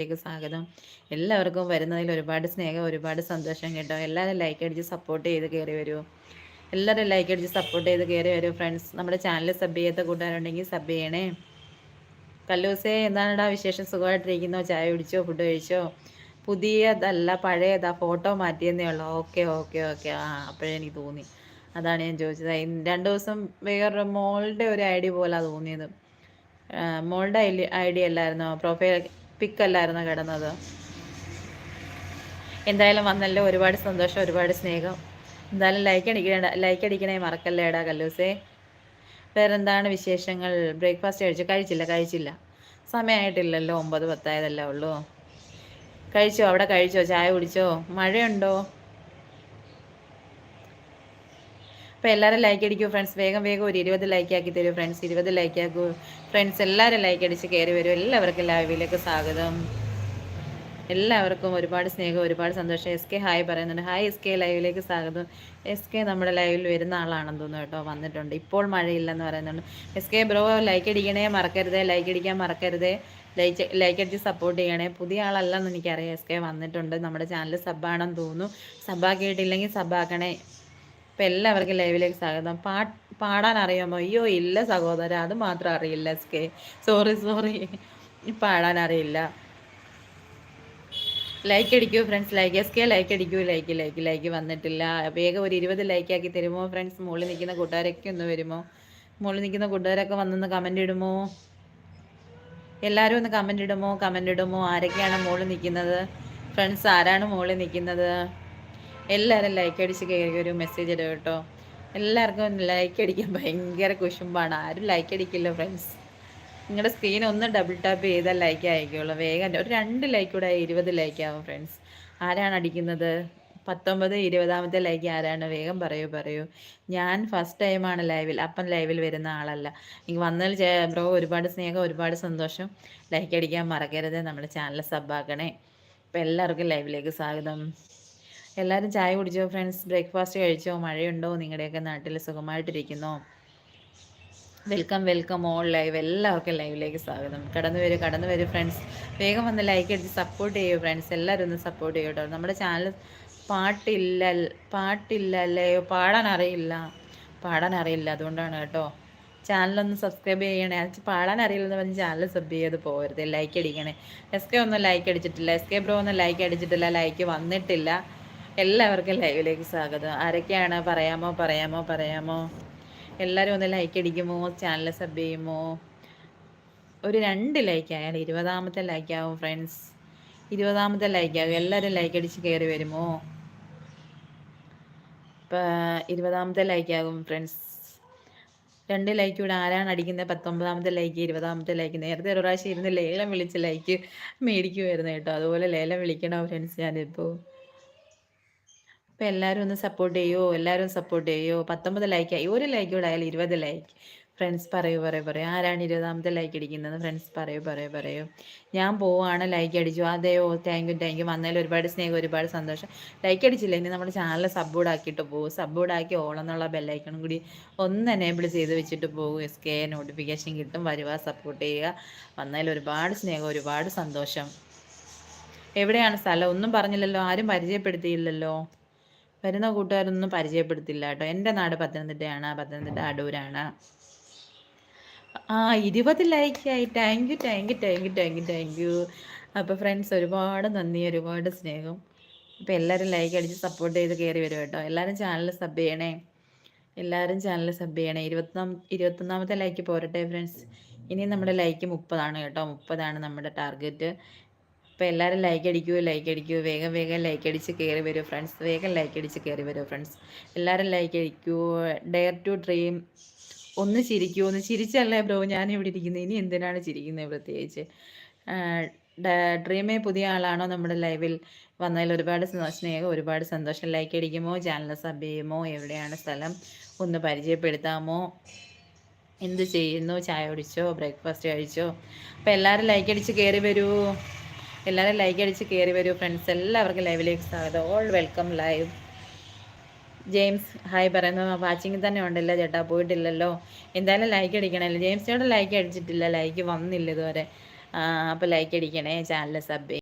ലേക്ക് സ്വാഗതം. എല്ലാവർക്കും വരുന്നതിൽ ഒരുപാട് സ്നേഹം ഒരുപാട് സന്തോഷം കേട്ടോ. എല്ലാവരും ലൈക്ക് അടിച്ച് സപ്പോർട്ട് ചെയ്ത് കയറി വരൂ. എല്ലാവരും ലൈക്ക് അടിച്ച് സപ്പോർട്ട് ചെയ്ത് കയറി വരൂ ഫ്രണ്ട്സ് നമ്മുടെ ചാനൽ സബ് ചെയ്യാത്ത കൂട്ടുകാരുണ്ടെങ്കിൽ സബ് ചെയ്യണേ. കല്ലൂസേ എന്താണടാ വിശേഷം? സുഖമായിട്ടിരിക്കുന്നോ? ചായ കുടിച്ചോ? ഫുഡ് കഴിച്ചോ? പുതിയതല്ല പഴയതാ. ഫോട്ടോ മാറ്റിയെന്നേ ഉള്ളൂ. ഓക്കെ ഓക്കെ ഓക്കെ ആ അപ്പോഴേ എനിക്ക് തോന്നി. അതാണ് ഞാൻ ചോദിച്ചത്. രണ്ട് ദിവസം വേറൊരു മോളുടെ ഒരു ഐ ഡി പോലാണ് തോന്നിയത് മോളുടെ ഐ ഡി അല്ലായിരുന്നോ? പ്രൊഫൈൽ പിക്കല്ലായിരുന്നു കിടന്നത്. എന്തായാലും വന്നല്ലോ ഒരുപാട് സന്തോഷം ഒരുപാട് സ്നേഹം. എന്തായാലും ലൈക്ക് അടിക്കണ ലൈക്ക് അടിക്കണേ മറക്കല്ലേടാ കല്ലൂസേ. വേറെന്താണ് വിശേഷങ്ങൾ? ബ്രേക്ക്ഫാസ്റ്റ് കഴിച്ചു. കഴിച്ചില്ല കഴിച്ചില്ല. സമയമായിട്ടില്ലല്ലോ ഒമ്പത് പത്തായതല്ലേ ഉള്ളൂ. കഴിച്ചോ? അവിടെ കഴിച്ചോ? ചായ കുടിച്ചോ? മഴയുണ്ടോ? അപ്പോൾ എല്ലാവരും ലൈക്ക് അടിക്കൂ ഫ്രണ്ട്സ് വേഗം വേഗം ഒരു ഇരുപത് ലൈക്ക് ആക്കി തരൂ ഫ്രണ്ട്സ് ഇരുപത് ലൈക്ക് ആക്കൂ. ഫ്രണ്ട്സ് എല്ലാവരും ലൈക്ക് അടിച്ച് കയറി വരും. എല്ലാവർക്കും ലൈവിലേക്ക് സ്വാഗതം. എല്ലാവർക്കും ഒരുപാട് സ്നേഹം ഒരുപാട് സന്തോഷം. എസ് കെ ഹായ് പറയുന്നുണ്ട്. ഹായ് എസ് കെ ലൈവിലേക്ക് സ്വാഗതം. എസ് കെ നമ്മുടെ ലൈവിൽ വരുന്ന ആളാണെന്ന് തോന്നുന്നു കേട്ടോ. വന്നിട്ടുണ്ട്. ഇപ്പോൾ മഴയില്ലെന്ന് പറയുന്നുണ്ട്. എസ് കെ ബ്രോ ലൈക്ക് അടിക്കണേ മറക്കരുതേ. ലൈക്ക് അടിക്കാൻ മറക്കരുതേ. ലൈക്ക് ലൈക്ക് അടിച്ച് സപ്പോർട്ട് ചെയ്യണേ. പുതിയ ആളല്ലെന്ന് എനിക്കറിയാം. എസ് കെ വന്നിട്ടുണ്ട്. നമ്മുടെ ചാനൽ സബ്ബാണെന്ന് തോന്നുന്നു. സബ്ബാക്കിയിട്ടില്ലെങ്കിൽ സബ്ബാക്കണേ അപ്പം എല്ലാവർക്കും ലൈവിലേക്ക് സ്വാഗതം. പാട്ട് പാടാൻ അറിയാമോ? അയ്യോ ഇല്ല സഹോദര അത് മാത്രം അറിയില്ല എസ് കെ സോറി. സോറി പാടാൻ അറിയില്ല. Like അടിക്കൂ friends like S K like അടിക്കൂ like like like വന്നിട്ടില്ല. വേഗം ഒരു ഇരുപത് ലൈക്ക് ആക്കി തരുമോ ഫ്രണ്ട്സ് മുകളിൽ നിൽക്കുന്ന കൂട്ടുകാരൊക്കെ ഒന്ന് വരുമോ? മുകളിൽ നിൽക്കുന്ന കൂട്ടുകാരൊക്കെ വന്നൊന്ന് കമന്റ് ഇടുമോ? എല്ലാവരും ഒന്ന് കമന്റ് ഇടുമോ? കമന്റ് ഇടുമോ? ആരൊക്കെയാണ് മുകളിൽ നിൽക്കുന്നത്? ഫ്രണ്ട്സ് ആരാണ് മുകളിൽ നിൽക്കുന്നത്? എല്ലാവരും ലൈക്ക് അടിച്ച് കയറി ഒരു മെസ്സേജ് ഇടുക കേട്ടോ. എല്ലാവർക്കും ലൈക്ക് അടിക്കാൻ ഭയങ്കര കുശുമ്പാണ്. ആരും ലൈക്ക് അടിക്കില്ല ഫ്രണ്ട്സ് നിങ്ങളുടെ സ്ക്രീൻ ഒന്ന് ഡബിൾ ടാപ്പ് ചെയ്താൽ ലൈക്ക് ആയിക്കോളൂ. വേഗം ഒരു രണ്ട് ലൈക്ക് കൂടെ ഇരുപത് ലൈക്ക് ആവും ഫ്രണ്ട്സ് ആരാണ് അടിക്കുന്നത്? പത്തൊമ്പത് ഇരുപതാമത്തെ ലൈക്ക് ആരാണ്? വേഗം പറയൂ പറയൂ. ഞാൻ ഫസ്റ്റ് ടൈമാണ് ലൈവിൽ അപ്പം ലൈവിൽ വരുന്ന ആളല്ല. എനിക്ക് വന്നതിൽ ബ്രോ ഒരുപാട് സ്നേഹം ഒരുപാട് സന്തോഷം. ലൈക്ക് അടിക്കാൻ മറക്കരുത്. നമ്മുടെ ചാനൽ സബ്ബാക്കണേ അപ്പം എല്ലാവർക്കും ലൈവിലേക്ക് സ്വാഗതം. എല്ലാവരും ചായ കുടിച്ചോ ഫ്രണ്ട്സ് ബ്രേക്ക്ഫാസ്റ്റ് കഴിച്ചോ? മഴയുണ്ടോ? നിങ്ങളുടെയൊക്കെ നാട്ടിൽ സുഖമായിട്ടിരിക്കുന്നോ? വെൽക്കം വെൽക്കം ഓൾ ലൈവ് എല്ലാവർക്കും ലൈവിലേക്ക് സ്വാഗതം. കടന്നു വരും കടന്നു വരും ഫ്രണ്ട്സ് വേഗം വന്ന് ലൈക്ക് അടിച്ച് സപ്പോർട്ട് ചെയ്യൂ ഫ്രണ്ട്സ് എല്ലാവരും ഒന്ന് സപ്പോർട്ട് ചെയ്യൂ കേട്ടോ നമ്മുടെ ചാനൽ പാട്ടില്ല പാട്ടില്ല അല്ലേ? പാടാൻ അറിയില്ല. പാടാൻ അറിയില്ല അതുകൊണ്ടാണ് കേട്ടോ. ചാനലൊന്ന് സബ്സ്ക്രൈബ് ചെയ്യണേ. പാടാൻ അറിയില്ലെന്ന് പറഞ്ഞ് ചാനൽ സബ് ചെയ്ത് പോകരുത് ലൈക്ക് അടിക്കണേ. എസ് കെ ഒന്നും ലൈക്ക് അടിച്ചിട്ടില്ല. എസ് കെ ബ്രോ ഒന്നും ലൈക്ക് അടിച്ചിട്ടില്ല. ലൈക്ക് വന്നിട്ടില്ല. എല്ലാവർക്കും ലൈവിലേക്ക് സ്വാഗതം. ആരൊക്കെയാണ്? പറയാമോ? പറയാമോ? പറയാമോ? എല്ലാവരും ഒന്ന് ലൈക്ക് അടിക്കുമോ? ചാനൽ സബ് ചെയ്യുമോ? ഒരു രണ്ട് ലൈക്ക് ആയാൽ ഇരുപതാമത്തെ ലൈക്ക് ആവും ഫ്രണ്ട്സ് ഇരുപതാമത്തെ ലൈക്ക് ആകും എല്ലാവരും ലൈക്ക് അടിച്ച് കയറി വരുമോ? ഇപ്പം ഇരുപതാമത്തെ ലൈക്ക് ആകും ഫ്രണ്ട്സ് രണ്ട് ലൈക്ക് ഇവിടെ ആരാണ് അടിക്കുന്നത് പത്തൊമ്പതാമത്തെ ലൈക്ക് ഇരുപതാമത്തെ ലൈക്ക് നേരത്തെ ഒരു പ്രാവശ്യം ഇരുന്ന് ലേലം വിളിച്ച് ലൈക്ക് മേടിക്കുമായിരുന്നു കേട്ടോ. അതുപോലെ ലേലം വിളിക്കണോ ഫ്രണ്ട്സ് ഞാനിപ്പോൾ അപ്പോൾ എല്ലാവരും ഒന്ന് സപ്പോർട്ട് ചെയ്യോ? എല്ലാവരും സപ്പോർട്ട് ചെയ്യോ? പത്തൊമ്പത് ലൈക്ക് ആയി. ഒരു ലൈക്ക് കൂടെ ആയാലും ഇരുപത് ലൈക്ക് ഫ്രണ്ട്സ് പറയൂ പറയൂ പറയൂ. ആരാണ് ഇരുപതാമത്തെ ലൈക്ക് അടിക്കുന്നത്? ഫ്രണ്ട്സ് പറയൂ പറയൂ പറയൂ. ഞാൻ പോവാണ് ലൈക്ക് അടിച്ചു. അതെയോ? താങ്ക് യു താങ്ക് യു വന്നതിൽ ഒരുപാട് സ്നേഹം ഒരുപാട് സന്തോഷം. ലൈക്ക് അടിച്ചില്ല. ഇനി നമ്മുടെ ചാനൽ സബ്ബോർഡ് ആക്കിയിട്ട് പോകും. സബ്ബോർഡ് ആക്കി ഓളെന്നുള്ള ബെല്ലൈക്കണം കൂടി ഒന്ന് എനേബിൾ ചെയ്ത് വെച്ചിട്ട് പോകും. എസ് കെ നോട്ടിഫിക്കേഷൻ കിട്ടും. വരുക സപ്പോർട്ട് ചെയ്യുക. വന്നതിൽ ഒരുപാട് സ്നേഹം ഒരുപാട് സന്തോഷം. എവിടെയാണ് സ്ഥലം? ഒന്നും പറഞ്ഞില്ലല്ലോ. ആരും പരിചയപ്പെടുത്തിയില്ലല്ലോ. വരുന്ന കൂട്ടുകാരൊന്നും പരിചയപ്പെടുത്തില്ല കേട്ടോ. എന്റെ നാട് പത്തനംതിട്ടയാണ്. പത്തനംതിട്ട അടൂരാണ്. ആ ഇരുപത് ലൈക്കായി thank you thank you thank you thank you thank you അപ്പോൾ ഫ്രണ്ട്സ് ഒരുപാട് നന്ദി ഒരുപാട് സ്നേഹം. അപ്പോൾ എല്ലാവരും ലൈക്ക് അടിച്ച് സപ്പോർട്ട് ചെയ്ത് കയറി വരും കേട്ടോ. എല്ലാവരും ചാനൽ സബ് ചെയ്യണേ. എല്ലാവരും ചാനൽ സബ് ചെയ്യണേ. ഇരുപത്തൊന്നാം ഇരുപത്തൊന്നാമത്തെ ലൈക്ക് പോരട്ടെ ഫ്രണ്ട്സ് ഇനി നമ്മുടെ ലൈക്ക് മുപ്പതാണ് കേട്ടോ. മുപ്പതാണ് നമ്മുടെ ടാർഗറ്റ് അപ്പോൾ എല്ലാവരും ലൈക്ക് അടിക്കൂ ലൈക്ക് അടിക്കൂ. വേഗം വേഗം ലൈക്ക് അടിച്ച് കയറി വരൂ ഫ്രണ്ട്സ് വേഗം ലൈക്ക് അടിച്ച് കയറി വരൂ ഫ്രണ്ട്സ് എല്ലാവരും ലൈക്ക് അടിക്കൂ. ഡെയർ ടു ഡ്രീം ഒന്ന് ചിരിക്കൂ ഒന്ന് ചിരിച്ചല്ലേ ബ്രോ ഞാൻ ഇവിടെ ഇരിക്കുന്നത്. ഇനി എന്തിനാണ് ചിരിക്കുന്നത് പ്രത്യേകിച്ച്? ഡ്രീമേ പുതിയ ആളാണോ നമ്മുടെ ലൈവിൽ വന്നതിൽ ഒരുപാട് സ്നേഹം ഒരുപാട് സന്തോഷം. ലൈക്ക് അടിക്കുമോ? ചാനൽ സബ് ചെയ്യുമോ? എവിടെയാണ് സ്ഥലം? ഒന്ന് പരിചയപ്പെടുത്താമോ? എന്ത് ചെയ്യുന്നു? ചായ കുടിച്ചോ? ബ്രേക്ക്ഫാസ്റ്റ് കഴിച്ചോ? അപ്പോൾ എല്ലാവരും ലൈക്ക് അടിച്ച് കയറി വരൂ. എല്ലാവരും ലൈക്ക് അടിച്ച് കയറി വരൂ. ഫ്രണ്ട്സ് എല്ലാവർക്കും ലൈവിലേക്ക് സ്വാഗതം. All welcome live James hi പറയുന്നു. വാച്ചിങ്ങിൽ തന്നെ ഉണ്ടല്ലോ ചേട്ടാ. പോയിട്ടില്ലല്ലോ. എന്തായാലും ലൈക്ക് അടിക്കണമല്ലോ ജെയിംസിനോട് ലൈക്ക് അടിച്ചിട്ടില്ല. ലൈക്ക് വന്നില്ല ഇതുവരെ. അപ്പോൾ ലൈക്ക് അടിക്കണേ. Channel sub